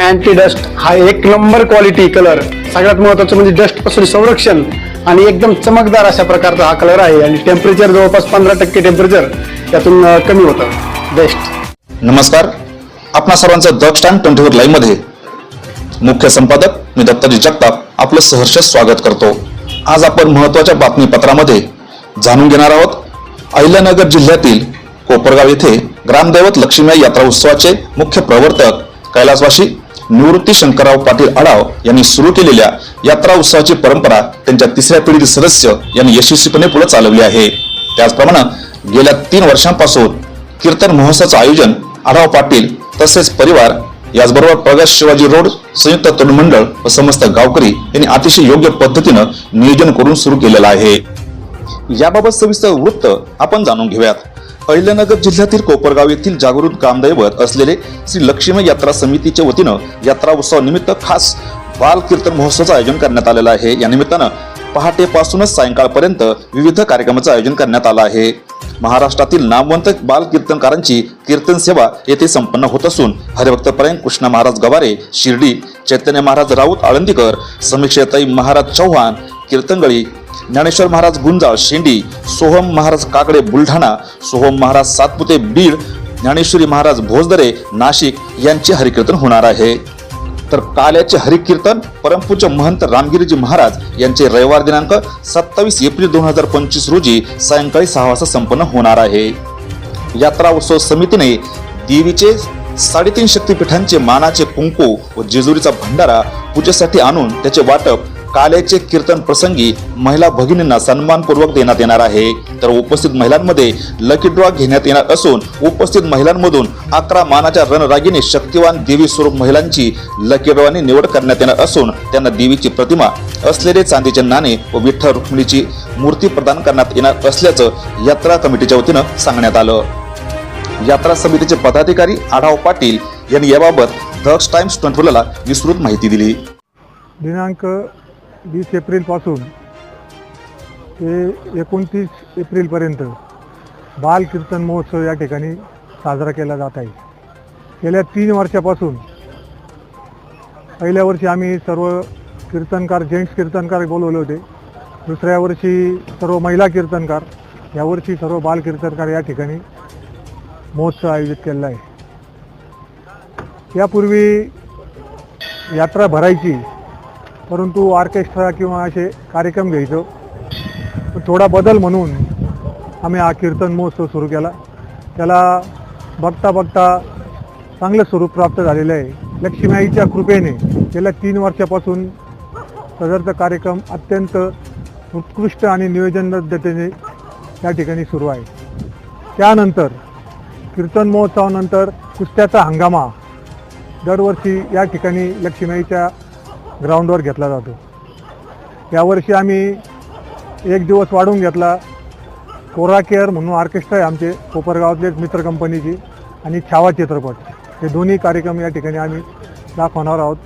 anti dust हा एक number quality colour सगळ्यात महत्वाचं म्हणजे डस्टपासून संरक्षण आणि एकदम चमकदार अशा प्रकारचा हा कलर आहे. आणि टेम्परेचर जवळपास पंधरा टक्के टेम्परेचर त्यातून कमी होतं. बेस्ट नमस्कार. आपणा सर्वांचं द स्टँड ट्वेंटी फोर लाईव्हमध्ये मुख्य संपादक मी दत्ताजी जगताप आपलं सहर्ष स्वागत करतो. आज आपण महत्त्वाच्या बातमीपत्रामध्ये जाणून घेणार आहोत. अहिल्यानगर जिल्ह्यातील कोपरगाव येथे ग्रामदैवत लक्ष्मी यात्रा उत्सवाचे मुख्य प्रवर्तक कैलासवासी निवृत्ती शंकरराव पाटील आढाव यांनी सुरू केलेल्या यात्रा उत्सवाची परंपरा त्यांच्या तिसऱ्या पिढीतील सदस्य यांनी यशस्वीपणे पुढे चालवली आहे. त्याचप्रमाणे गेल्या तीन वर्षांपासून कीर्तन महोत्सवाचं आयोजन आढाव पाटील तसेच परिवार याचबरोबर प्रगत शिवाजी रोड संयुक्त तरुण मंडळ व समस्त गावकरी यांनी अतिशय योग्य पद्धतीनं नियोजन करून सुरू केलेलं आहे. याबाबत सविस्तर वृत्त आपण जाणून घेऊयात. अहिल्यानगर जिल्ह्यातील कोपरगाव येथील जागृत कामदैवत असलेले श्री लक्ष्मी यात्रा समितीच्या वतीनं यात्रा उत्सव निमित्त खास बाल कीर्तन महोत्सवाचं आयोजन करण्यात आलेलं आहे. या निमित्तानं पहाटेपासूनच सायंकाळपर्यंत विविध कार्यक्रमाचं आयोजन करण्यात आलं आहे. महाराष्ट्रातील नामवंत बाल कीर्तनकारांची कीर्तन सेवा येथे संपन्न होत असून हरिभक्तपरायण कृष्ण महाराज गवारे शिर्डी चैतन्य महाराज राऊत आळंदीकर समीक्षताई महाराज चव्हाण कीर्तनगळी ज्ञानेश्वर महाराज गुंजाळ शेंडी सोहम महाराज काकडे बुलढाणा सोहम महाराज सातपुते बीड ज्ञानेश्वरी महाराज भोजदरे नाशिक यांचे हरिकीर्तन होणार आहे. तर काल्याचे हरिकीर्तन परमपूज्य महंत रामगिरीजी महाराज यांचे रविवार दिनांक सत्तावीस एप्रिल दोन हजार पंचवीस रोजी सायंकाळी सहा वाजता संपन्न होणार आहे. यात्रा उत्सव समितीने देवीचे साडेतीन शक्तीपीठांचे मानाचे कुंकू व जेजुरीचा भंडारा पूजेसाठी आणून त्याचे वाटप काल्याचे कीर्तन प्रसंगी महिला भगिनींना सन्मानपूर्वक देण्यात येणार आहे. तर उपस्थित महिलांमध्ये लकी ड्रॉ घेण्यात येणार असून उपस्थित महिलांमधून अकरा मानाच्या रणरागीने शक्तिवान देवी स्वरूप महिलांची लकी ड्रॉने निवड करण्यात येणार असून त्यांना देवीची प्रतिमा असलेले चांदीचे नाणे व विठ्ठल रुक्मिणीची मूर्ती प्रदान करण्यात येणार असल्याचं यात्रा कमिटीच्या वतीनं सांगण्यात आलं. यात्रा समितीचे पदाधिकारी आढाव पाटील यांनी याबाबत द टाइम्स ट्वेंटी विस्तृत माहिती दिली. दिनांक वीस एप्रिलपासून ते एकोणतीस एप्रिलपर्यंत बाल कीर्तन महोत्सव या ठिकाणी साजरा केला जात आहे. गेल्या तीन वर्षापासून पहिल्या वर्षी आम्ही सर्व कीर्तनकार जेंट्स कीर्तनकार बोलवले होते. दुसऱ्या वर्षी सर्व महिला कीर्तनकार यावर्षी सर्व बाल कीर्तनकार या ठिकाणी महोत्सव आयोजित केलेला आहे. यापूर्वी यात्रा भरायची परंतु ऑर्केस्ट्रा किंवा असे कार्यक्रम घ्यायचो. थोडा बदल म्हणून आम्ही हा कीर्तन महोत्सव सुरू केला. त्याला बघता बघता चांगलं स्वरूप प्राप्त झालेलं आहे. लक्ष्मीआईच्या कृपेने गेल्या तीन वर्षापासून सदरचा कार्यक्रम अत्यंत उत्कृष्ट आणि नियोजनबद्धतेने या ठिकाणी सुरू आहे. त्यानंतर कीर्तन महोत्सवानंतर कुस्त्याचा हंगामा दरवर्षी या ठिकाणी लक्ष्मीआईच्या ग्राउंडवर घेतला जातो. यावर्षी आम्ही एक दिवस वाढवून घेतला. कोरा केअर म्हणून ऑर्केस्ट्रा आहे आमचे कोपरगावातलेच मित्र कंपनीची आणि छावा चित्रपट. हे दोन्ही कार्यक्रम या ठिकाणी आम्ही दाखवणार आहोत.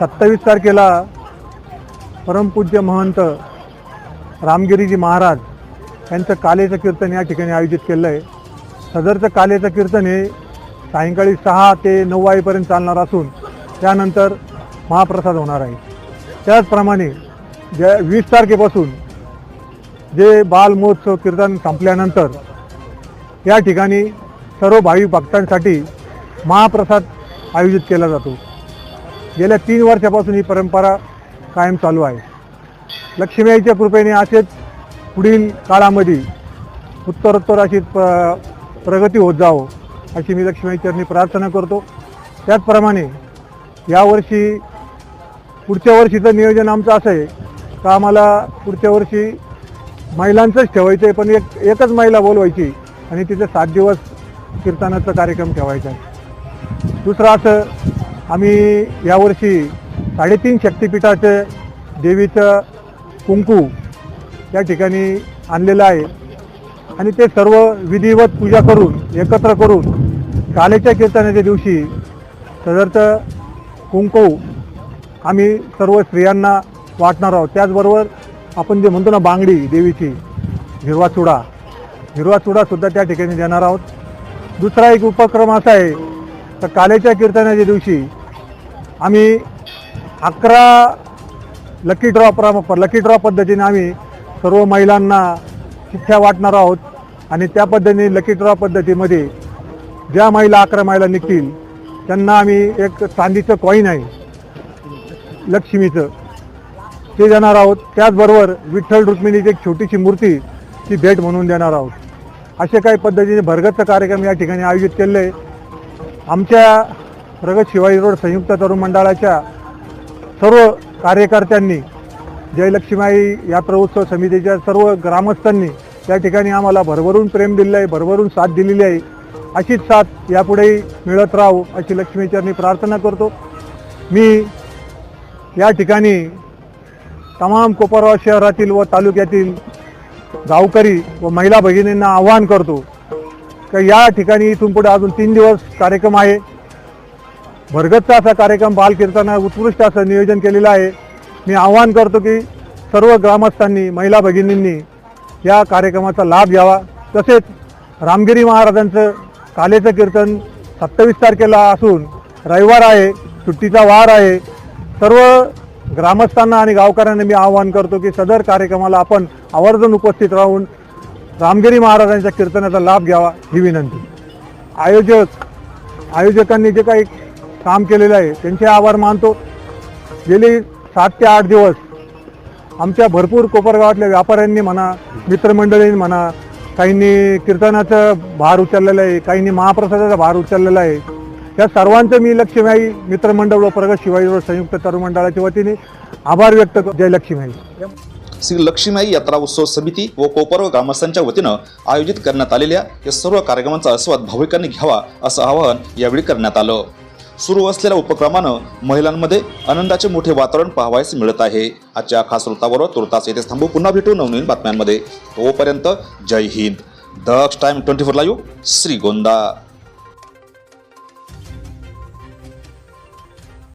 सत्तावीस तारखेला परमपूज्य महंत रामगिरीजी महाराज यांचं कालेचं कीर्तन या ठिकाणी आयोजित केलं आहे सदरचं कालेचं कीर्तन हे सायंकाळी सहा ते नऊ वाजेपर्यंत चालणार असून त्यानंतर महाप्रसाद होणार आहे. त्याचप्रमाणे ज्या वीस तारखेपासून जे बालमहोत्सव कीर्तन संपल्यानंतर या ठिकाणी सर्व भाविक भक्तांसाठी महाप्रसाद आयोजित केला जातो. गेल्या तीन वर्षापासून ही परंपरा कायम चालू आहे. लक्ष्मीआईच्या कृपेने असेच पुढील काळामध्ये उत्तरोत्तर अशी प- प्रगती होत जावं अशी मी लक्ष्मी प्रार्थना करतो. त्याचप्रमाणे यावर्षी पुढच्या वर्षीचं नियोजन आमचं असं आहे का आम्हाला पुढच्या वर्षी महिलांचंच ठेवायचं आहे पण एक एकच महिला बोलवायची आणि तिथे सात दिवस कीर्तनाचा कार्यक्रम ठेवायचा आहे. दुसरं असं आम्ही यावर्षी साडेतीन शक्तिपीठाचं देवीचं कुंकू या ठिकाणी आणलेलं आहे. आणि ते सर्व विधिवत पूजा करून एकत्र करून कालेच्या कीर्तनाच्या दिवशी सदरचं कुंकू आम्ही सर्व स्त्रियांना वाटणार आहोत. त्याचबरोबर आपण जे म्हणतो ना बांगडी देवीची हिरवा चुडा हिरवा चुडासुद्धा त्या ठिकाणी देणार आहोत. दुसरा एक उपक्रम असा आहे तर कालेच्या कीर्तनाच्या दिवशी आम्ही अकरा लकी ड्रॉ प्र लकी ड्रॉ पद्धतीने आम्ही सर्व महिलांना शिक्षा वाटणार आहोत आणि त्या पद्धतीने लकी ड्रॉ पद्धतीमध्ये ज्या महिला अकरा महिला निघतील त्यांना आम्ही एक चांदीचं कॉईन आहे. लक्ष्मीचं. ते देणार आहोत. त्याचबरोबर विठ्ठल रुक्मिणीची एक छोटीशी मूर्ती ती भेट म्हणून देणार आहोत. असे काही पद्धतीने भरगतचा कार्यक्रम या ठिकाणी आयोजित केलेले आहे आमच्या प्रगत शिवाजी रोड संयुक्त तरुण मंडळाच्या सर्व कार्यकर्त्यांनी जयलक्ष्मीबाई यात्रा उत्सव समितीच्या सर्व ग्रामस्थांनी त्या ठिकाणी आम्हाला भरभरून प्रेम दिलेलं आहे भरभरून साथ दिलेली आहे. अशीच साथ यापुढेही मिळत राहू अशी लक्ष्मीचरणी प्रार्थना करतो. मी या ठिकाणी तमाम कोपरगाव शहरातील व तालुक्यातील गावकरी व महिला भगिनींना आवाहन करतो की या ठिकाणी इथून पुढे अजून तीन दिवस कार्यक्रम आहे. भरगतचा असा कार्यक्रम बालकीर्तना उत्कृष्ट असं नियोजन केलेलं आहे. मी आवाहन करतो की सर्व ग्रामस्थांनी महिला भगिनींनी या कार्यक्रमाचा लाभ घ्यावा. तसेच रामगिरी महाराजांचं कालेचं कीर्तन सत्तावीस तारखेला असून रविवार आहे सुट्टीचा वार आहे. सर्व ग्रामस्थांना आणि गावकऱ्यांना मी आवाहन करतो की सदर कार्यक्रमाला आपण आवर्जून उपस्थित राहून रामगिरी महाराजांच्या कीर्तनाचा लाभ घ्यावा ही विनंती. आयोजक आयोजकांनी जे काही काम केलेलं आहे त्यांचे आभार मानतो. गेली सात ते आठ दिवस आमच्या भरपूर कोपरगावातल्या व्यापाऱ्यांनी म्हणा मित्रमंडळींनी म्हणा काहींनी कीर्तनाचं भार उचललेलं आहे काहींनी महाप्रसादाचा भार उचललेला आहे. त्या सर्वांचं मी लक्ष्मीबाई मित्रमंडळ व प्रगत शिवाजी रोड संयुक्त तरुण मंडळाच्या वतीने आभार व्यक्त जय लक्ष्मीबाई. श्री लक्ष्मीबाई यात्रा उत्सव समिती व कोपर व ग्रामस्थांच्या वतीनं आयोजित करण्यात आलेल्या या सर्व कार्यक्रमांचा आस्वाद भाविकांनी घ्यावा असं आवाहन यावेळी करण्यात आलं. सुरू असलेल्या उपक्रमानं महिलांमध्ये आनंदाचे मोठे वातावरण पाहावयास मिळत आहे. आजच्या खास वृत्ताबरोबर तुर्तास येथे थांबू. पुन्हा भेटू नवनवीन बातम्यांमध्ये. तोपर्यंत जय Hind. Daksh time twenty four live Shrigonda.